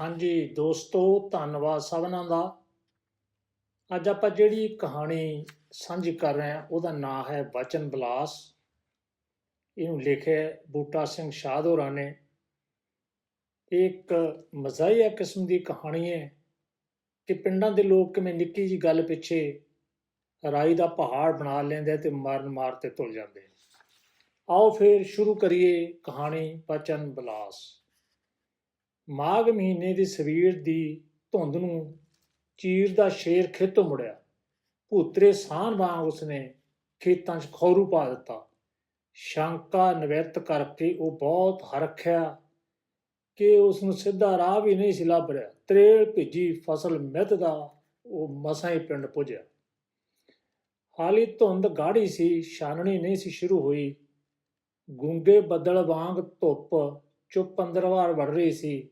ਹਾਂਜੀ ਦੋਸਤੋ, ਧੰਨਵਾਦ ਸਭਨਾਂ ਦਾ। ਅੱਜ ਆਪਾਂ ਜਿਹੜੀ ਕਹਾਣੀ ਸਾਂਝੀ ਕਰ ਰਹੇ ਹਾਂ, ਉਹਦਾ ਨਾਮ ਹੈ ਬਚਨ ਬਲਾਸ। ਇਹਨੂੰ ਲਿਖਿਆ ਬੂਟਾ ਸਿੰਘ ਸ਼ਾਹਦੋਰਾ ਨੇ। ਇਹ ਇੱਕ ਮਜ਼ਾਹੀਆ ਕਿਸਮ ਦੀ ਕਹਾਣੀ ਹੈ ਕਿ ਪਿੰਡਾਂ ਦੇ ਲੋਕ ਕਿਵੇਂ ਨਿੱਕੀ ਜੀ ਗੱਲ ਪਿੱਛੇ ਰਾਈ ਦਾ ਪਹਾੜ ਬਣਾ ਲੈਂਦੇ ਆ ਤੇ ਮਰਨ ਮਾਰ ਤੇ ਤੁਲ ਜਾਂਦੇ ਆਓ ਫਿਰ ਸ਼ੁਰੂ ਕਰੀਏ ਕਹਾਣੀ ਬਚਨ ਬਲਾਸ। ਮਾਘ ਮਹੀਨੇ ਦੀ ਸਵੇਰ ਦੀ ਧੁੰਦ ਨੂੰ ਚੀਰ ਦਾ ਸ਼ੇਰ ਖੇਤੋਂ ਮੁੜਿਆ। ਭੂਤਰੇ ਸਾਨ ਵਾਂਗ ਉਸਨੇ ਖੇਤਾਂ 'ਚ ਖੌਰੂ ਪਾ ਦਿੱਤਾ। ਸ਼ੰਕਾ ਨਿਵਰਤ ਕਰਕੇ ਉਹ ਬਹੁਤ ਹਰਖਿਆ ਕਿ ਉਸ ਨੂੰ ਸਿੱਧਾ ਰਾਹ ਵੀ ਨਹੀਂ ਸੀ ਲੱਭ ਰਿਹਾ। ਤਰੇਲ ਭਿੱਜੀ ਫਸਲ ਮਿੱਧ ਦਾ ਉਹ ਮਸਾਂ ਹੀ ਪਿੰਡ ਪੁੱਜਿਆ। ਹਾਲੀ ਧੁੰਦ ਗਾੜੀ ਸੀ, ਛਾਨਣੀ ਨਹੀਂ ਸੀ ਸ਼ੁਰੂ ਹੋਈ। ਗੁੰਗੇ ਬੱਦਲ ਵਾਂਗ ਧੁੱਪ ਚੁੱਪ ਅੰਦਰ ਵਾਰ ਵੜ ਰਹੀ ਸੀ।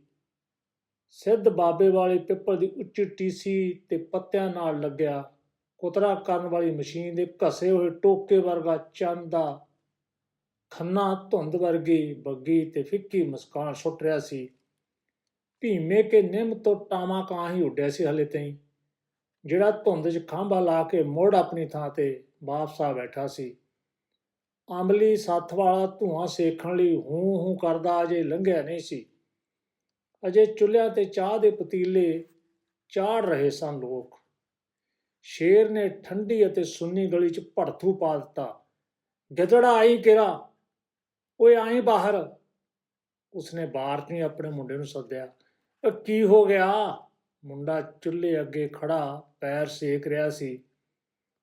ਸਿੱਧ ਬਾਬੇ ਵਾਲੇ ਪਿੱਪਲ ਦੀ ਉੱਚੀ ਟੀਸੀ ਤੇ ਪੱਤਿਆਂ ਨਾਲ ਲੱਗਿਆ ਕੁਤਰਾ ਕਰਨ ਵਾਲੀ ਮਸ਼ੀਨ ਦੇ ਘਸੇ ਹੋਏ ਟੋਕੇ ਵਰਗਾ ਚੰਦ ਦਾ ਖੰਨਾ ਧੁੰਦ ਵਰਗੀ ਬੱਗੀ ਤੇ ਫਿੱਕੀ ਮੁਸਕਾਨ ਸੁੱਟ ਰਿਹਾ ਸੀ। ਭੀਮੇ ਕੇ ਨਿੰਮ ਤੋਂ ਟਾਮਾ ਕਾਂ ਹੀ ਉੱਡਿਆ ਸੀ ਹਲੇ ਤਾਈਂ। ਜਿਹੜਾ ਧੁੰਦ 'ਚ ਖਾਂਬਾ ਲਾ ਕੇ ਮੁੜ ਆਪਣੀ ਥਾਂ ਤੇ ਵਾਪਸ ਆ ਬੈਠਾ ਸੀ। ਆਮਲੀ ਸੱਥ ਵਾਲਾ ਧੂਆਂ ਸੇਖਣ ਲਈ ਹੂੰ ਹੂੰ ਕਰਦਾ ਅਜੇ ਲੰਘਿਆ ਨਹੀਂ ਸੀ। ਅਜੇ ਚੁੱਲ੍ਹਿਆਂ ਤੇ ਚਾਹ ਦੇ ਪਤੀਲੇ ਚਾੜ ਰਹੇ ਸਨ ਲੋਕ। ਸ਼ੇਰ ਨੇ ਠੰਡੀ ਅਤੇ ਸੁੰਨੀ ਗਲੀ 'ਚ ਭੜਥੂ ਪਾ ਦਿੱਤਾ। ਗਜੜਾ ਆਈ ਕਿਰਾ ਓਏ ਆਈ ਬਾਹਰ! ਉਸਨੇ ਬਾਰਤੀ ਆਪਣੇ ਮੁੰਡੇ ਨੂੰ ਸੱਦਿਆ। "ਅ, ਕੀ ਹੋ ਗਿਆ? ਮੁੰਡਾ ਚੁੱਲ੍ਹੇ ਅੱਗੇ ਖੜਾ ਪੈਰ ਸੇਕ ਰਿਹਾ ਸੀ।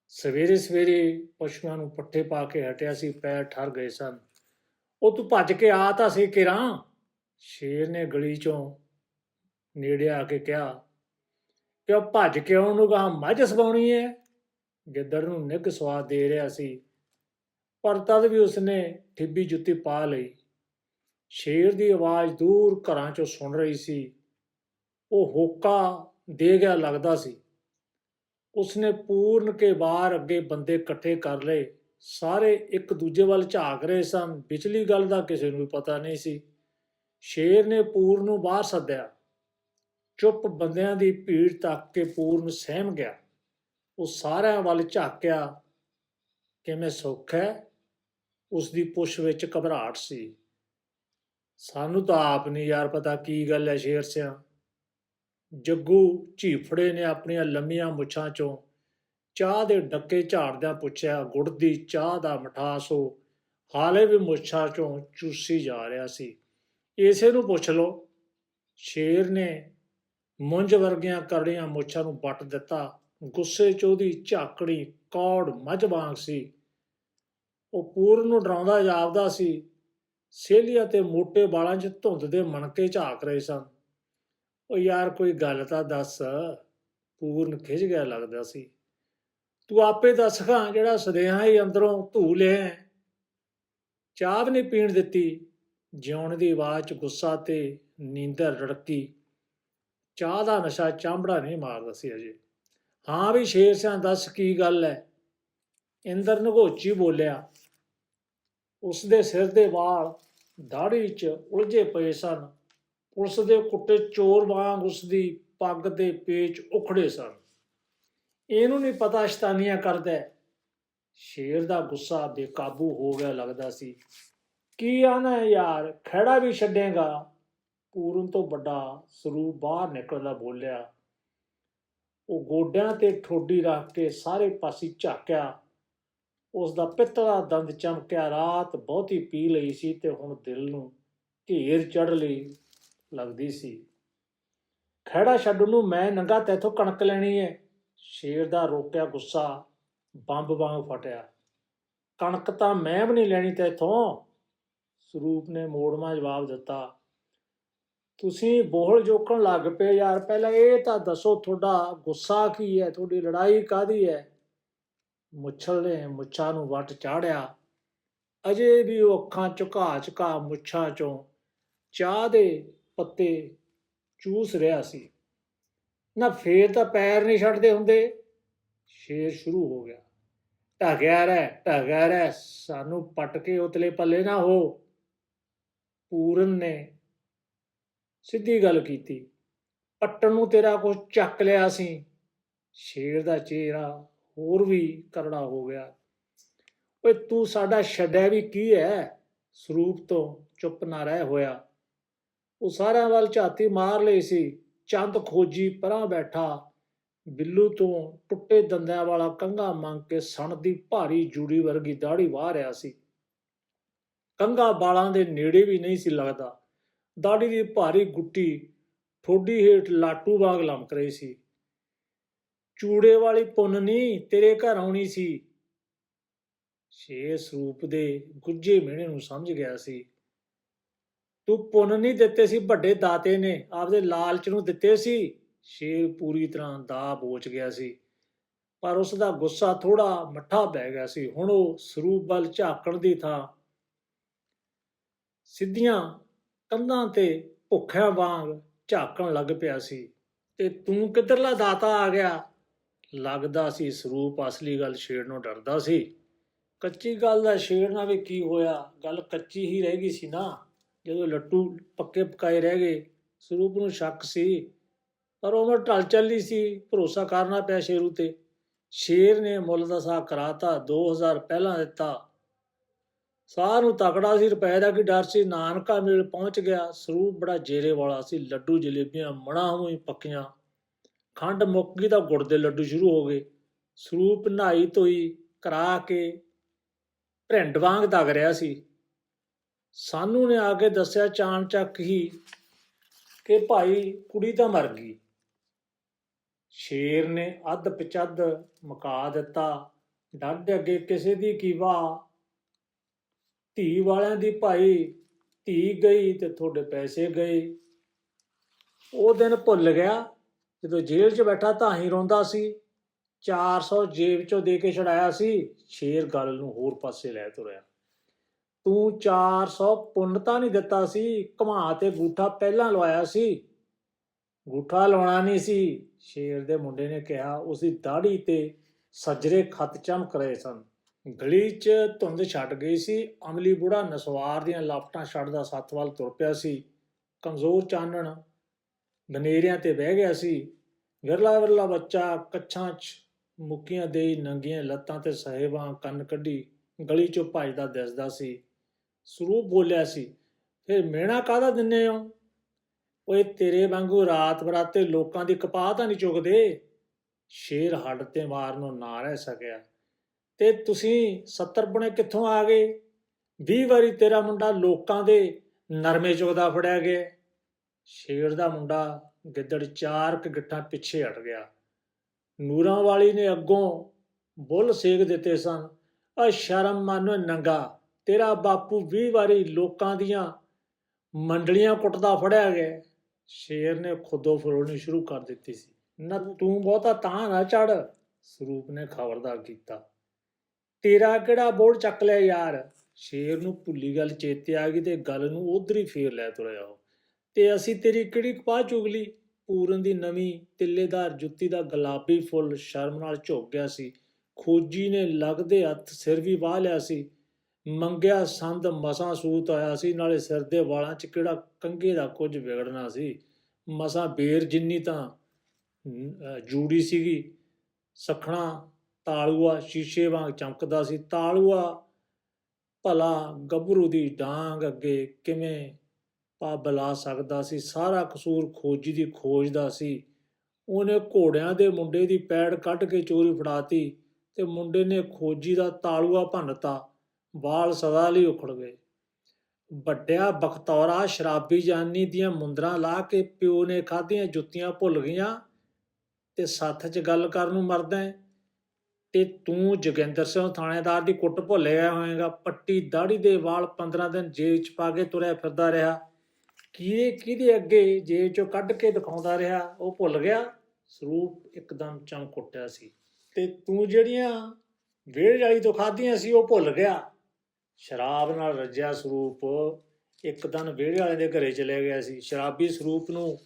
ਸਵੇਰੇ ਸਵੇਰੇ ਪਸ਼ੂਆਂ ਨੂੰ ਪੱਠੇ ਪਾ ਕੇ ਹਟਿਆ ਸੀ ਪੈਰ ਠਰ ਗਏ ਸਨ। ਉਹ ਤੂੰ ਭੱਜ ਕੇ ਆ ਤਾਂ ਸੀ ਕਿਰਾਂ? ਸ਼ੇਰ ਨੇ ਗਲੀ ਚੋਂ ਨੇੜੇ ਆ ਕੇ ਕਿਹਾ ਕਿ ਉਹ ਭੱਜ ਕੇ ਉਹਨੂੰ ਕਹਾ ਮੱਝ ਸਵਾਉਣੀ ਹੈ ਗਿੱਦੜ ਨੂੰ ਨਿੱਘ ਸਵਾਦ ਦੇ ਰਿਹਾ ਸੀ, ਪਰ ਤਦ ਵੀ ਉਸਨੇ ਠਿੱਬੀ ਜੁੱਤੀ ਪਾ ਲਈ। ਸ਼ੇਰ ਦੀ ਆਵਾਜ਼ ਦੂਰ ਘਰਾਂ ਚੋਂ ਸੁਣ ਰਹੀ ਸੀ। ਉਹ ਹੋਕਾ ਦੇ ਗਿਆ ਲੱਗਦਾ ਸੀ। ਉਸਨੇ ਪੂਰਨ ਕੇ ਬਾਹਰ ਅੱਗੇ ਬੰਦੇ ਇਕੱਠੇ ਕਰ ਲਏ। ਸਾਰੇ ਇੱਕ ਦੂਜੇ ਵੱਲ ਝਾਕ ਰਹੇ ਸਨ। ਵਿਚਲੀ ਗੱਲ ਦਾ ਕਿਸੇ ਨੂੰ ਵੀ ਪਤਾ ਨਹੀਂ ਸੀ। ਸ਼ੇਰ ਨੇ ਪੂਰਨ ਨੂੰ ਬਾਹਰ ਸੱਦਿਆ। ਚੁੱਪ ਬੰਦਿਆਂ ਦੀ ਭੀੜ ਤੱਕ ਕੇ ਪੂਰਨ ਸਹਿਮ ਗਿਆ। ਉਹ ਸਾਰਿਆਂ ਵੱਲ ਝਾਕਿਆ, ਕਿਵੇਂ ਸੁੱਖ ਹੈ? ਉਸ ਦੀ ਪੁੱਛ ਵਿੱਚ ਘਬਰਾਹਟ ਸੀ। ਸਾਨੂੰ ਤਾਂ ਆਪ ਨਹੀਂ ਯਾਰ ਪਤਾ ਕੀ ਗੱਲ ਹੈ ਸ਼ੇਰ ਸਿਆ। ਜੱਗੂ ਝੀਫੜੇ ਨੇ ਆਪਣੀਆਂ ਲੰਮੀਆਂ ਮੁੱਛਾਂ ਚੋਂ ਚਾਹ ਦੇ ਡੱਕੇ ਝਾੜਦਿਆਂ ਪੁੱਛਿਆ, ਗੁੜ ਦੀ ਚਾਹ ਦਾ ਮਠਾਸ ਉਹ ਹਾਲੇ ਵੀ ਮੁੱਛਾਂ ਚੋਂ ਚੂਸੀ ਜਾ ਰਿਹਾ ਸੀ? ਇਸੇ ਨੂੰ ਪੁੱਛ ਲਓ। ਸ਼ੇਰ ਨੇ ਮੁੰਜ ਵਰਗੀਆਂ ਕਰੜੀਆਂ ਮੁੱਛਾਂ ਨੂੰ ਵੱਟ ਦਿੱਤਾ। ਗੁੱਸੇ 'ਚ ਉਹਦੀ ਝਾਕੜੀ ਕੌੜ ਮੱਝ ਵਾਂਗ ਸੀ। ਉਹ ਪੂਰਨ ਨੂੰ ਡਰਾਉਂਦਾ ਜਾਪਦਾ ਸੀ। ਸੇਲੀਆਂ ਤੇ ਮੋਟੇ ਵਾਲਾਂ 'ਚ ਧੁੰਦ ਦੇ ਮਣਕੇ ਝਾਕ ਰਹੇ ਸਨ। ਉਹ ਯਾਰ ਕੋਈ ਗੱਲ ਤਾਂ ਦੱਸ। ਪੂਰਨ ਖਿੱਚ ਗਿਆ ਲੱਗਦਾ ਸੀ। ਤੂੰ ਆਪੇ ਦੱਸ ਖਾਂ ਜਿਹੜਾ ਸਦੇਹਾ ਹੀ ਅੰਦਰੋਂ ਧੂ ਲਿਆ। ਚਾਹ ਵੀ ਨਹੀਂ ਪੀਣ ਦਿੱਤੀ। ਜਿਉਣ ਦੀ ਆਵਾਜ਼ 'ਚ ਗੁੱਸਾ ਤੇ ਨੀਂਦਰ ਰੜਕੀ। ਚਾਹ ਦਾ ਨਸ਼ਾ ਚਾਂਬੜਾ ਨਹੀਂ ਮਾਰਦਾ ਸੀ ਅਜੇ। ਹਾਂ ਵੀ ਸ਼ੇਰ ਸਿਆਂ, ਦੱਸ ਕੀ ਗੱਲ ਹੈ ਇੰਦਰ ਨਗੋਚੀ ਬੋਲਿਆ ਉਸ ਦੇ ਸਿਰ ਦੇ ਵਾਲ ਦਾੜੀ 'ਚ ਉਲਝੇ ਪਏ ਸਨ। ਪੁਲਿਸ ਦੇ ਕੁੱਟੇ ਚੋਰ ਵਾਂਗ ਉਸ ਦੀ ਪੱਗ ਦੇ ਪੇਚ ਉਖੜੇ ਸਨ। ਇਹਨੂੰ ਨਹੀਂ ਪਤਾ ਸ਼ਤਾਨੀਆਂ ਕਰਦਾ ਸ਼ੇਰ ਦਾ ਗੁੱਸਾ ਬੇਕਾਬੂ ਹੋ ਗਿਆ ਲੱਗਦਾ ਸੀ। ਕੀ ਆਣਾ ਹੈ ਯਾਰ? ਖੜਾ ਵੀ ਛੱਡੇਗਾ। ਪੂਰਨ ਤੋਂ ਵੱਡਾ ਸਰੂਪ ਬਾਹਰ ਨਿਕਲਦਾ ਬੋਲਿਆ। ਉਹ ਗੋਡਿਆਂ ਤੇ ਠੋਡੀ ਰੱਖ ਕੇ ਸਾਰੇ ਪਾਸੇ ਝਾਕਿਆ। ਉਸ ਦਾ ਪਿੱਤਲਾ ਦੰਦ ਚਮਕਿਆ। ਰਾਤ ਬਹੁਤੀ ਪੀ ਲਈ ਸੀ ਤੇ ਹੁਣ ਦਿਲ ਨੂੰ ਢੇਰ ਚੜ ਲਈ ਲੱਗਦੀ ਸੀ। ਖੜਾ ਛੱਡ ਨੂੰ ਮੈਂ ਨੰਗਾ ਤੈਥੋਂ ਕਣਕ ਲੈਣੀ ਹੈ ਸ਼ੇਰ ਦਾ ਰੋਕਿਆ ਗੁੱਸਾ ਬੰਬ ਵਾਂਗ ਫਟਿਆ। ਕਣਕ ਤਾਂ ਮੈਂ ਵੀ ਨਹੀਂ ਲੈਣੀ ਤੈਥੋਂ। ਸਰੂਪ ਨੇ ਮੋੜਮਾ ਜਵਾਬ ਦਿੱਤਾ, ਤੁਸੀਂ ਬੋਹਲ ਜੋਕਣ ਲੱਗ ਪਏ ਯਾਰ, ਪਹਿਲਾਂ ਇਹ ਤਾਂ ਦੱਸੋ ਤੁਹਾਡਾ ਗੁੱਸਾ ਕੀ ਹੈ? ਤੁਹਾਡੀ ਲੜਾਈ ਕਾਦੀ ਹੈ? ਮੁੱਛਲ ਨੇ ਮੁੱਛਾਂ ਨੂੰ ਵੱਟ ਚਾੜਿਆ। ਅਜੇ ਵੀ ਉਹ ਅੱਖਾਂ ਝੁਕਾ ਝੁਕਾ ਮੁੱਛਾਂ ਚੋਂ ਚਾਹ ਦੇ ਪੱਤੇ ਚੂਸ ਰਿਹਾ ਸੀ। ਨਾ ਫੇਰ ਤਾਂ ਪੈਰ ਨਹੀਂ ਛੱਡਦੇ ਹੁੰਦੇ? ਸ਼ੇਰ ਸ਼ੁਰੂ ਹੋ ਗਿਆ। ਢਗਿਆ ਰਹਿ ਢਗਿਆ ਰਹਿ, ਸਾਨੂੰ ਪਟ ਕੇ ਉਤਲੇ ਪੱਲੇ ਨਾ ਹੋ। ਪੂਰਨ ਨੇ ਸਿੱਧੀ ਗੱਲ ਕੀਤੀ। ਪੱਟਣ ਨੂੰ ਤੇਰਾ ਕੁਝ ਚੱਕ ਲਿਆ ਸੀ। ਸ਼ੇਰ ਦਾ ਚਿਹਰਾ ਹੋਰ ਵੀ ਕਰੜਾ ਹੋ ਗਿਆ। ਓਏ ਤੂੰ ਸਾਡਾ ਛੱਡਿਆ ਵੀ ਕੀ ਹੈ ਸਰੂਪ ਤੋਂ ਚੁੱਪ ਨਾ ਰਹਿ ਹੋਇਆ। ਉਹ ਸਾਰਿਆਂ ਵੱਲ ਝਾਤੀ ਮਾਰ ਲਈ ਸੀ। ਚੰਦ ਖੋਜੀ ਪਰਾਂ ਬੈਠਾ। ਬਿੱਲੂ ਤੋਂ ਟੁੱਟੇ ਦੰਦਿਆਂ ਵਾਲਾ ਕੰਘਾ ਮੰਗ ਕੇ ਸਣ ਦੀ ਭਾਰੀ ਜੂੜੀ ਵਰਗੀ ਦਾੜੀ ਵਾਹ ਰਿਹਾ ਸੀ। ਕੰਘਾ ਬਾਲਾਂ ਦੇ ਨੇੜੇ ਵੀ ਨਹੀਂ ਸੀ ਲੱਗਦਾ। ਦਾੜੀ ਦੀ ਭਾਰੀ ਗੁੱਟੀ ਠੋਡੀ ਹੇਠ ਲਾਟੂ ਵਾਂਗ ਲਮਕ ਰਹੀ ਸੀ। ਚੂੜੇ ਵਾਲੀ ਪੁੰਨ ਨਹੀਂ ਤੇਰੇ ਘਰ ਆਉਣੀ ਸੀ। ਸ਼ੇਰ ਸਰੂਪ ਦੇ ਗੁੱਜੇ ਮਿਹਣੇ ਨੂੰ ਸਮਝ ਗਿਆ ਸੀ। ਤੂੰ ਪੁੰਨ ਨਹੀਂ ਦਿੱਤੇ ਸੀ, ਵੱਡੇ ਦਾਤੇ ਨੇ ਆਪਦੇ ਲਾਲਚ ਨੂੰ ਦਿੱਤੇ ਸੀ। ਸ਼ੇਰ ਪੂਰੀ ਤਰ੍ਹਾਂ ਦਾ ਬੋਚ ਗਿਆ ਸੀ। ਪਰ ਉਸ ਦਾ ਗੁੱਸਾ ਥੋੜਾ ਮੱਠਾ ਪੈ ਗਿਆ ਸੀ। ਹੁਣ ਉਹ ਸਰੂਪ ਵੱਲ ਝਾਕਣ ਦੀ ਥਾਂ ਸਿੱਧੀਆਂ ਕੰਧਾਂ ਤੇ ਭੁੱਖਿਆਂ ਵਾਂਗ ਝਾਕਣ ਲੱਗ ਪਿਆ ਸੀ ਤੇ ਤੂੰ ਕਿੱਧਰਲਾ ਦਾਤਾ ਆ ਗਿਆ? ਲੱਗਦਾ ਸੀ ਸਰੂਪ ਅਸਲੀ ਗੱਲ ਛੇੜ ਨੂੰ ਡਰਦਾ ਸੀ। ਕੱਚੀ ਗੱਲ ਦਾ ਛੇੜਨਾ ਵੀ ਕੀ ਹੋਇਆ? ਗੱਲ ਕੱਚੀ ਹੀ ਰਹਿ ਗਈ ਸੀ ਨਾ। ਜਦੋਂ ਲੱਟੂ ਪੱਕੇ ਪਕਾਏ ਰਹਿ ਗਏ, ਸਰੂਪ ਨੂੰ ਸ਼ੱਕ ਸੀ, ਪਰ ਉਮਰ ਟਲ ਚੱਲੀ ਸੀ, ਭਰੋਸਾ ਕਰਨਾ ਪਿਆ ਸ਼ੇਰੂ ਤੇ ਸ਼ੇਰ ਨੇ ਮੁੱਲ ਦਾ ਸਾਹ ਕਰਾਤਾ 2000 ਪਹਿਲਾਂ ਦਿੱਤਾ। ਸਾਹ ਨੂੰ ਤਕੜਾ ਸੀ, ਰੁਪਏ ਦਾ ਕੀ ਡਰ ਸੀ, ਨਾਨਕਾ ਮੇਲ ਪਹੁੰਚ ਗਿਆ। ਸਰੂਪ ਬੜਾ ਜੇਰੇ ਵਾਲਾ ਸੀ, ਲੱਡੂ ਜਲੇਬੀਆਂ ਮਣਾ ਹੋਈ ਪੱਕੀਆਂ। ਖੰਡ ਮੁੱਕ ਗਈ ਤਾਂ ਗੁੜ ਦੇ ਲੱਡੂ ਸ਼ੁਰੂ ਹੋ ਗਏ। ਸਰੂਪ ਨਹਾਈ ਧੋਈ, ਕਰਾ ਕੇ ਭਿੰਡ ਵਾਂਗ ਦਗ ਰਿਹਾ ਸੀ। ਸਾਨੂੰ ਨੇ ਆ ਕੇ ਦੱਸਿਆ ਚਾਣ ਚੱਕ ਹੀ ਕਿ ਭਾਈ ਕੁੜੀ ਤਾਂ ਮਰ ਗਈ। ਸ਼ੇਰ ਨੇ ਅੱਧ ਪਚੱਧ ਮੁਕਾ ਦਿੱਤਾ। ਡੱਡ ਅੱਗੇ ਕਿਸੇ ਦੀ ਕੀ ਵਾਹ ਧੀ ਵਾਲਿਆਂ ਦੀ ਭਾਈ ਧੀ ਗਈ ਤੇ ਤੁਹਾਡੇ ਪੈਸੇ ਗਏ। ਉਹ ਦਿਨ ਭੁੱਲ ਗਿਆ, ਜਦੋਂ ਜੇਲ੍ਹ 'ਚ ਬੈਠਾ ਤਾਂ ਹੀ ਰੋਂਦਾ ਸੀ। 400 ਜੇਬ 'ਚੋਂ ਦੇ ਕੇ ਛੜਾਇਆ ਸੀ, ਸ਼ੇਰ ਗੱਲ ਨੂੰ ਹੋਰ ਪਾਸੇ ਲੈ ਤੁਰਿਆ। ਤੂੰ 400 ਪੁੰਨ ਤਾਂ ਨਹੀਂ ਦਿੱਤਾ ਸੀ, ਘਮਾ ਤੇ ਗੂਠਾ ਪਹਿਲਾਂ ਲਵਾਇਆ ਸੀ। ਗੂਠਾ ਲਾਉਣਾ ਨਹੀਂ ਸੀ, ਸ਼ੇਰ ਦੇ ਮੁੰਡੇ ਨੇ ਕਿਹਾ, ਉਸਦੀ ਦਾੜੀ ਤੇ ਸੱਜਰੇ ਖਤ ਚਮਕ ਰਹੇ ਸਨ। ਗਲੀ 'ਚ ਧੁੰਦ ਛੱਡ ਗਈ ਸੀ, ਅਮਲੀ ਬੁੜਾ ਨਸਵਾਰ ਦੀਆਂ ਲਾਪਟਾਂ ਛੱਡਦਾ ਸੱਤ ਵੱਲ ਤੁਰ ਪਿਆ ਸੀ। ਕਮਜ਼ੋਰ ਚਾਨਣ ਬਨੇਰਿਆਂ ਤੇ ਬਹਿ ਗਿਆ ਸੀ। ਵਿਰਲਾ ਵਿਰਲਾ ਬੱਚਾ ਕੱਛਾਂ 'ਚ ਮੁੱਕੀਆਂ ਦੇ ਨੰਗੀਆਂ ਲੱਤਾਂ ਤੇ ਸਹਿਬਾਂ ਕੰਨ ਕੱਢੀ ਗਲੀ 'ਚੋਂ ਭੱਜਦਾ ਦਿਸਦਾ ਸੀ। ਸਰੂਪ ਬੋਲਿਆ ਸੀ, ਫਿਰ ਮਿਹਣਾ ਕਾਹਦਾ ਦਿੰਨੇ ਹੋ ਓਏ ਤੇਰੇ ਵਾਂਗੂ ਰਾਤ ਬਰਾਤੇ ਲੋਕਾਂ ਦੀ ਕਪਾਹ ਤਾਂ ਨਹੀਂ ਚੁਗਦੇ? ਸ਼ੇਰ ਹੱਡ ਤੇ ਮਾਰ ਨੂੰ ਨਾ ਰਹਿ ਸਕਿਆ। ਤੇ ਤੁਸੀਂ 70 ਬਣੇ ਕਿੱਥੋਂ ਆ ਗਏ? 20 ਵਾਰੀ ਤੇਰਾ ਮੁੰਡਾ ਲੋਕਾਂ ਦੇ ਨਰਮੇ ਚੁਗਦਾ ਫੜਿਆ ਗਿਆ। ਸ਼ੇਰ ਦਾ ਮੁੰਡਾ ਗਿੱਦੜ ਚਾਰ ਕ ਗਿੱਠਾਂ ਪਿੱਛੇ ਹਟ ਗਿਆ। ਨੂਰਾਂ ਵਾਲੀ ਨੇ ਅੱਗੋਂ ਬੁੱਲ ਸੇਕ ਦਿੱਤੇ ਸਨ। ਆ ਸ਼ਰਮ ਮੰਨ ਨੰਗਾ, ਤੇਰਾ ਬਾਪੂ 20 ਵਾਰੀ ਲੋਕਾਂ ਦੀਆਂ ਮੰਡਲੀਆਂ ਕੁੱਟਦਾ ਫੜਿਆ ਗਿਆ। ਸ਼ੇਰ ਨੇ ਖੁਦੋ ਫਰੋਣੀ ਸ਼ੁਰੂ ਕਰ ਦਿੱਤੀ ਸੀ। ਨਾ ਤੂੰ ਬਹੁਤਾ ਤਾਂ ਨਾ ਚੜ ਸਰੂਪ ਨੇ ਖਬਰਦਾਰ ਕੀਤਾ। ਤੇਰਾ ਕਿਹੜਾ ਬੋਲ ਚੱਕ ਲਿਆ ਯਾਰ? ਸ਼ੇਰ ਨੂੰ ਭੁੱਲੀ ਗੱਲ ਚੇਤੇ ਆ ਗਈ ਤੇ ਗੱਲ ਨੂੰ ਉਧਰ ਹੀ ਫੇਰ ਲੈ ਤੁਰਿਆ ਉਹ। ਤੇ ਅਸੀਂ ਤੇਰੀ ਕਿਹੜੀ ਕਪਾਹ ਚੁਗਲੀ ਪੂਰਨ ਦੀ ਨਵੀਂ ਤਿੱਲੇਦਾਰ ਜੁੱਤੀ ਦਾ ਗੁਲਾਬੀ ਫੁੱਲ ਸ਼ਰਮ ਨਾਲ ਝੁਕ ਗਿਆ ਸੀ। ਖੋਜੀ ਨੇ ਲੱਗਦੇ ਹੱਥ ਸਿਰ ਵੀ ਵਾਹ ਲਿਆ ਸੀ। ਮੰਗਿਆ ਸੰਦ ਮਸਾਂ ਸੂਤ ਆਇਆ ਸੀ, ਨਾਲੇ ਸਿਰ ਦੇ ਵਾਲਾਂ 'ਚ ਕਿਹੜਾ ਕੰਗੇ ਦਾ ਕੁਝ ਵਿਗੜਨਾ ਸੀ। ਮਸਾਂ ਬੇਰ ਜਿੰਨੀ ਤਾਂ ਜੂੜੀ ਸੀਗੀ, ਸਖਣਾ ਤਾਲੂਆ ਸ਼ੀਸ਼ੇ ਵਾਂਗ ਚਮਕਦਾ ਸੀ। ਤਾਲੂਆ ਭਲਾ ਗੱਭਰੂ ਦੀ ਡਾਂਗ ਅੱਗੇ ਕਿਵੇਂ ਪਾ ਬਲਾ ਸਕਦਾ ਸੀ। ਸਾਰਾ ਕਸੂਰ ਖੋਜੀ ਦੀ ਖੋਜ ਦਾ ਸੀ। ਉਹਨੇ ਘੋੜਿਆਂ ਦੇ ਮੁੰਡੇ ਦੀ ਪੈੜ ਕੱਢ ਕੇ ਚੋਰੀ ਫੜਾਤੀ ਤੇ ਮੁੰਡੇ ਨੇ ਖੋਜੀ ਦਾ ਤਾਲੂਆ ਭੰਨਤਾ। ਵਾਲ ਸਦਾ ਲਈ ਉਖੜ ਗਏ। ਵੱਡਿਆ ਬਖਤੌਰਾ ਸ਼ਰਾਬੀ ਜਾਨੀ ਦੀਆਂ ਮੁੰਦਰਾਂ ਲਾ ਕੇ ਪਿਓ ਨੇ ਖਾਧੀਆਂ ਜੁੱਤੀਆਂ ਭੁੱਲ ਗਈਆਂ ਤੇ ਸੱਥ 'ਚ ਗੱਲ ਕਰਨ ਨੂੰ ਮਰਦਾ ਹੈ। ਤੇ ਤੂੰ ਜੋਗਿੰਦਰ ਸਿੰਘ ਥਾਣੇਦਾਰ ਦੀ ਕੁੱਟ ਭੁੱਲ ਗਿਆ ਹੋਵੇਂਗਾ ਪੱਟੀ ਦਾੜੀ ਦੇ ਵਾਲ 15 ਦਿਨ ਜੇਲ੍ਹ 'ਚ ਪਾ ਕੇ ਤੁਰਿਆ ਫਿਰਦਾ ਰਿਹਾ। ਕਿਹਦੇ ਕਿਹਦੇ ਅੱਗੇ ਜੇਬ 'ਚੋਂ ਕੱਢ ਕੇ ਦਿਖਾਉਂਦਾ ਰਿਹਾ? ਉਹ ਭੁੱਲ ਗਿਆ। ਸਰੂਪ ਇੱਕਦਮ ਚਮਕ ਉੱਠਿਆ ਸੀ। ਤੇ ਤੂੰ ਜਿਹੜੀਆਂ ਵੇੜ ਵਾਲੀ ਤੋਂ ਖਾਧੀਆਂ ਸੀ, ਉਹ ਭੁੱਲ ਗਿਆ। ਸ਼ਰਾਬ ਨਾਲ ਰੱਜਿਆ ਸਰੂਪ। ਇੱਕ ਦਿਨ ਵਿਹੜੇ ਵਾਲੇ ਦੇ ਘਰੇ ਚਲੇ ਗਿਆ ਸੀ। ਸ਼ਰਾਬੀ ਸਰੂਪ ਨੂੰ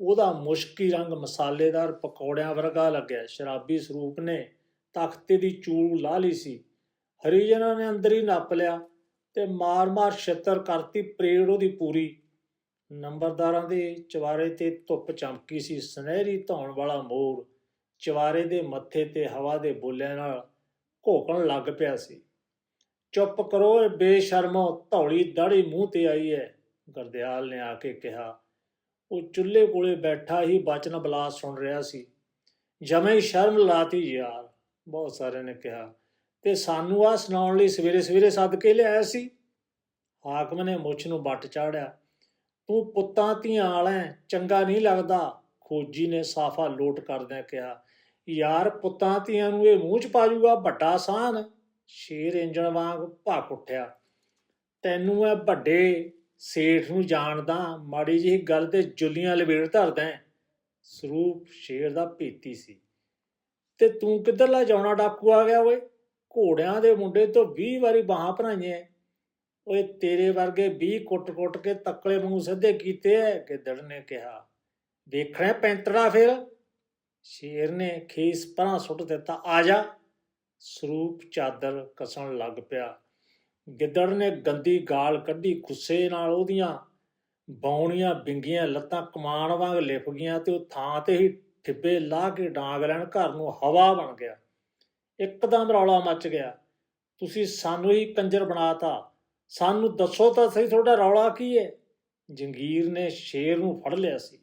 ਉਹਦਾ ਮੁਸ਼ਕੀ ਰੰਗ ਮਸਾਲੇਦਾਰ ਪਕੌੜਿਆਂ ਵਰਗਾ ਲੱਗਿਆ। ਸ਼ਰਾਬੀ ਸਰੂਪ ਨੇ ਤਖਤੇ ਦੀ ਚੂਲ ਲਾ ਲਈ ਸੀ। ਹਰੀਜਨਾਂ ਨੇ ਅੰਦਰ ਹੀ ਨੱਪ ਲਿਆ ਤੇ ਮਾਰ-ਮਾਰ ਛਿੱਤਰ ਕਰਤੀ ਪਰੇਡ ਉਹਦੀ ਪੂਰੀ। ਨੰਬਰਦਾਰਾਂ ਦੇ ਚਵਾਰੇ ਤੇ ਧੁੱਪ ਚਮਕੀ ਸੀ। ਸੁਨਹਿਰੀ ਧੌਣ ਵਾਲਾ ਮੋਰ ਚਵਾਰੇ ਦੇ ਮੱਥੇ ਤੇ ਹਵਾ ਦੇ ਬੋਲਿਆਂ ਨਾਲ ਘੋਕਣ ਲੱਗ ਪਿਆ ਸੀ। ਚੁੱਪ ਕਰੋ ਏ ਬੇਸ਼ਰਮੋ ਧੌਲੀ ਦਾੜੀ ਮੂੰਹ ਤੇ ਆਈ ਹੈ, ਗਰਦਿਆਲ ਨੇ ਆ ਕੇ ਕਿਹਾ। ਉਹ ਚੁੱਲ੍ਹੇ ਕੋਲੇ ਬੈਠਾ ਹੀ ਬਚਨ ਬਲਾਸ ਸੁਣ ਰਿਹਾ ਸੀ। ਜਮੇ ਹੀ ਸ਼ਰਮ ਲਾਤੀ ਯਾਰ ਬਹੁਤ ਸਾਰਿਆਂ ਨੇ ਕਿਹਾ। ਤੇ ਸਾਨੂੰ ਆ ਸੁਣਾਉਣ ਲਈ ਸਵੇਰੇ ਸਵੇਰੇ ਸੱਦ ਕੇ ਲਿਆਇਆ ਸੀ। ਹਾਕਮ ਨੇ ਮੁੱਛ ਨੂੰ ਵੱਟ ਚਾੜਿਆ। ਤੂੰ ਪੁੱਤਾਂ ਧੀਆਂ ਵਾਲਾ ਚੰਗਾ ਨਹੀਂ ਲੱਗਦਾ। ਖੋਜੀ ਨੇ ਸਾਫਾ ਲੋਟ ਕਰਦਿਆਂ ਕਿਹਾ, ਯਾਰ ਪੁੱਤਾਂ ਧੀਆਂ ਨੂੰ ਇਹ ਮੂੰਹ ਚ ਪਾ ਜੂਗਾ, ਵੱਡਾ ਸਾਨ ਸ਼ੇਰ ਇੰਜਣ ਵਾਂਗ ਭੱਕ ਉੱਠਿਆ। ਤੈਨੂੰ ਇਹ ਵੱਡੇ ਸੇਠ ਨੂੰ ਜਾਣਦਾ, ਮਾੜੀ ਜਿਹੀ ਗੱਲ ਤੇ ਜੁੱਲੀਆਂ ਲਵੇੜ ਧਰਦਾ ਸਰੂਪ ਸ਼ੇਰ ਦਾ ਭੇਤੀ ਸੀ। ਤੇ ਤੂੰ ਕਿੱਧਰਲਾ ਜਾਉਣਾ? ਡਾਕੂ ਆ ਗਿਆ ਓਏ। ਘੋੜਿਆਂ ਦੇ ਮੁੰਡੇ ਤੋਂ 20 ਵਾਰੀ ਬਾਹਾਂ ਭਰਾਈਆਂ। ਓਏ, ਤੇਰੇ ਵਰਗੇ 20 ਕੁੱਟ-ਕੁੱਟ ਕੇ ਤੱਕਲੇ ਵਾਂਗੂ ਸਿੱਧੇ ਕੀਤੇ ਐ, ਗਿੱਦੜ ਨੇ ਕਿਹਾ। ਦੇਖਣਾ ਪੈਂਤੜਾ ਫਿਰ। ਸ਼ੇਰ ਨੇ ਖੇਸ ਪਰਾਂ ਸੁੱਟ ਦਿੱਤਾ। ਆ ਜਾ। ਸਰੂਪ ਚਾਦਰ ਕਸਣ ਲੱਗ ਪਿਆ। ਗਿੱਦੜ ਨੇ ਗੰਦੀ ਗਾਲ ਕੱਢੀ ਗੁੱਸੇ ਨਾਲ ਉਹਦੀਆਂ ਬੌਣੀਆਂ ਬਿੰਗੀਆਂ ਲੱਤਾਂ ਕਮਾਨ ਵਾਂਗ ਲਿਫ ਗਈਆਂ ਤੇ ਉਹ ਥਾਂ ਤੇ ਹੀ ਠਿੱਬੇ ਲਾ ਕੇ ਡਾਂਗ ਲੈਣ, ਘਰ ਨੂੰ ਹਵਾ ਬਣ ਗਿਆ। ਇੱਕਦਮ ਰੌਲਾ ਮੱਚ ਗਿਆ। ਤੁਸੀਂ ਸਾਨੂੰ ਹੀ ਕੰਜਰ ਬਣਾਤਾ। ਸਾਨੂੰ ਦੱਸੋ ਤਾਂ ਸਹੀ ਤੁਹਾਡਾ ਰੌਲਾ ਕੀ ਹੈ ਜੰਗੀਰ ਨੇ ਸ਼ੇਰ ਨੂੰ ਫੜ ਲਿਆ ਸੀ।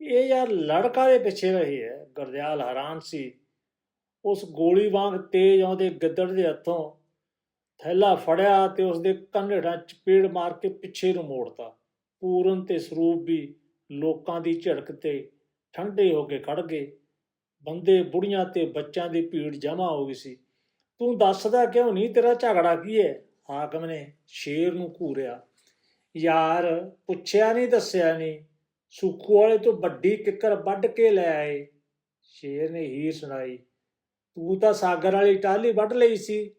ਇਹ ਯਾਰ ਲੜਕਾ ਦੇ ਪਿੱਛੇ ਰਹੇ ਹੈ ਗਰਦਿਆਲ ਹੈਰਾਨ ਸੀ। ਉਸ ਗੋਲੀ ਵਾਂਗ ਤੇਜ਼ ਆਉਂਦੇ ਗਿੱਦੜ ਦੇ ਹੱਥੋਂ ਥੈਲਾ ਫੜਿਆ ਤੇ ਉਸ ਦੇ ਕੰਨੇੜਾਂ ਚਪੇੜ ਮਾਰ ਕੇ ਪਿੱਛੇ ਨੂੰ ਮੋੜਤਾ। ਪੂਰਨ ਤੇ ਸਰੂਪ ਵੀ ਲੋਕਾਂ ਦੀ ਝੜਕ ਤੇ ਠੰਡੇ ਹੋ ਕੇ ਖੜ ਗਏ। ਬੰਦੇ ਬੁੜੀਆਂ ਤੇ ਬੱਚਿਆਂ ਦੀ ਭੀੜ ਜਮ੍ਹਾਂ ਹੋ ਗਈ ਸੀ। ਤੂੰ ਦੱਸਦਾ ਕਿਉਂ ਨਹੀਂ? ਤੇਰਾ ਝਗੜਾ ਕੀ ਹੈ? ਹਾਕਮ ਨੇ ਸ਼ੇਰ ਨੂੰ ਘੂਰਿਆ। ਯਾਰ, ਪੁੱਛਿਆ ਨਹੀਂ, ਦੱਸਿਆ ਨਹੀਂ। ਸੁੱਖੂ ਵਾਲੇ ਤੋਂ ਵੱਡੀ ਕਿੱਕਰ ਵੱਢ ਕੇ ਲੈ ਆਏ। ਸ਼ੇਰ ਨੇ ਹੀਰ ਸੁਣਾਈ। ਤੂੰ ਤਾਂ ਸਾਗਰ ਵਾਲੀ ਟਾਹਲੀ ਵੱਢ ਲਈ ਸੀ।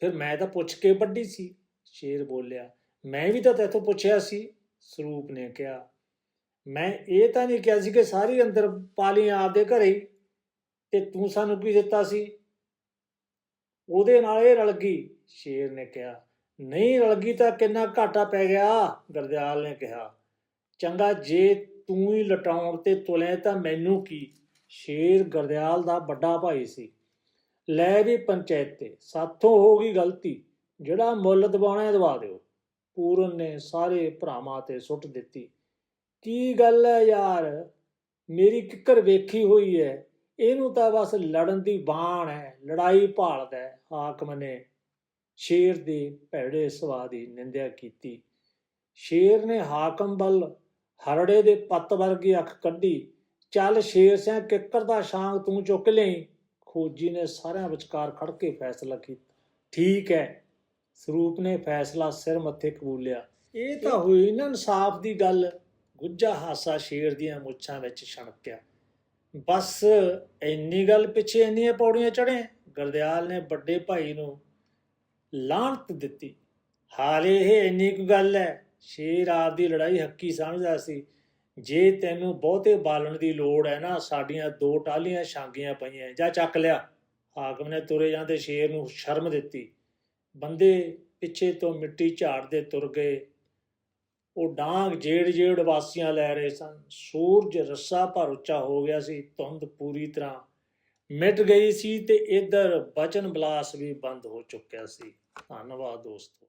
ਫਿਰ ਮੈਂ ਤਾਂ ਪੁੱਛ ਕੇ ਵੱਢੀ ਸੀ। ਸ਼ੇਰ ਬੋਲਿਆ। ਮੈਂ ਵੀ ਤਾਂ ਤੇਥੋਂ ਪੁੱਛਿਆ ਸੀ, ਸਰੂਪ ਨੇ ਕਿਹਾ। ਮੈਂ ਇਹ ਤਾਂ ਨਹੀਂ ਕਿਹਾ ਸੀ ਕਿ ਸਾਰੀ ਅੰਦਰ ਪਾਲੀ ਆਪਦੇ ਘਰੇ ਹੀ ਤੇ ਤੂੰ ਸਾਨੂੰ ਕੀ ਦਿੱਤਾ ਸੀ? ਉਹਦੇ ਨਾਲ ਇਹ ਰਲ ਗਈ, ਸ਼ੇਰ ਨੇ ਕਿਹਾ। ਨਹੀਂ ਰਲ ਗਈ ਤਾਂ ਕਿੰਨਾ ਘਾਟਾ ਪੈ ਗਿਆ, ਗਰਦਿਆਲ ਨੇ ਕਿਹਾ। ਚੰਗਾ, ਜੇ ਤੂੰ ਹੀ ਲਟਾਉਣ ਤੇ ਤੁਲੇ ਤਾਂ ਮੈਨੂੰ ਕੀ? ਸ਼ੇਰ ਗਰਦਿਆਲ ਦਾ ਵੱਡਾ ਭਾਈ ਸੀ। ਲੈ ਵੀ ਪੰਚਾਇਤ ਤੇ, ਸਾਥੋਂ ਹੋ ਗਈ ਗਲਤੀ। ਜਿਹੜਾ ਮੁੱਲ ਦਬਾਉਣਾ ਦਵਾ ਦਿਓ। ਪੂਰਨ ਨੇ ਸਾਰੇ ਭਰਾਵਾਂ ਤੇ ਸੁੱਟ ਦਿੱਤੀ। ਕੀ ਗੱਲ ਹੈ ਯਾਰ? ਮੇਰੀ ਕਿੱਕਰ ਵੇਖੀ ਹੋਈ ਹੈ। ਇਹਨੂੰ ਤਾਂ ਬਸ ਲੜਨ ਦੀ ਬਾਣ ਹੈ। ਲੜਾਈ ਭਾਲਦਾ ਹੈ ਹਾਕਮ ਨੇ। ਸ਼ੇਰ ਦੇ ਭੈੜੇ ਸੁਭਾਅ ਦੀ ਨਿੰਦਿਆ ਕੀਤੀ। ਸ਼ੇਰ ਨੇ ਹਾਕਮ ਵੱਲ ਹਰੜੇ ਦੇ ਪੱਤ ਵਰਗੀ ਅੱਖ ਕੱਢੀ। ਚੱਲ ਸ਼ੇਰ ਸਿਆ ਕਿੱਕਰ ਦਾ ਸ਼ਾਂਗ ਤੂੰ ਚੁੱਕ ਲਈ। ਖੋਜੀ ਨੇ ਸਾਰਿਆਂ ਵਿਚਕਾਰ ਖੜ ਕੇ ਫੈਸਲਾ ਕੀਤਾ। ਠੀਕ ਹੈ। ਸਰੂਪ ਨੇ ਫੈਸਲਾ ਸਿਰ ਮੱਥੇ ਕਬੂਲਿਆ। ਇਹ ਤਾਂ ਹੋਈ ਨਾ ਇਨਸਾਫ ਦੀ ਗੱਲ। ਗੁੱਜਾ ਹਾਸਾ ਸ਼ੇਰ ਦੀਆਂ ਮੁੱਛਾਂ ਵਿੱਚ ਛਣਕਿਆ ਬਸ ਇੰਨੀ ਗੱਲ ਪਿੱਛੇ ਇੰਨੀਆਂ ਪੌੜੀਆਂ ਚੜੇ ਗਰਦਿਆਲ ਨੇ ਵੱਡੇ ਭਾਈ ਨੂੰ ਲਾਹਨਤ ਦਿੱਤੀ। ਹਾਲੇ ਇਹ ਇੰਨੀ ਕੁ ਗੱਲ ਹੈ, ਸ਼ੇਰ ਆਪ ਦੀ ਲੜਾਈ ਹੱਕੀ ਸਮਝਦਾ ਸੀ। ਜੇ ਤੈਨੂੰ ਬਹੁਤੇ ਬਾਲਣ ਦੀ ਲੋੜ ਹੈ ਨਾ, ਸਾਡੀਆਂ ਦੋ ਟਾਲੀਆਂ ਛਾਂਗੀਆਂ ਪਈਆਂ ਜਾਂ ਚੱਕ ਲਿਆ। ਹਾਕਮ ਨੇ ਤੁਰੇ ਜਾਂਦੇ ਸ਼ੇਰ ਨੂੰ ਸ਼ਰਮ ਦਿੱਤੀ। ਬੰਦੇ ਪਿੱਛੇ ਤੋਂ ਮਿੱਟੀ ਝਾੜਦੇ ਤੁਰ ਗਏ। ਉਹ ਡਾਂਗ ਜੇੜ ਜੇੜ ਵਾਸੀਆਂ ਲੈ ਰਹੇ ਸਨ। ਸੂਰਜ ਰੱਸਾ ਭਰ ਉੱਚਾ ਹੋ ਗਿਆ ਸੀ, ਧੁੰਦ ਪੂਰੀ ਤਰ੍ਹਾਂ ਮਿਟ ਗਈ ਸੀ ਤੇ ਇਧਰ ਬਚਨ ਬਲਾਸ ਵੀ ਬੰਦ ਹੋ ਚੁੱਕਿਆ ਸੀ। ਧੰਨਵਾਦ ਦੋਸਤੋ।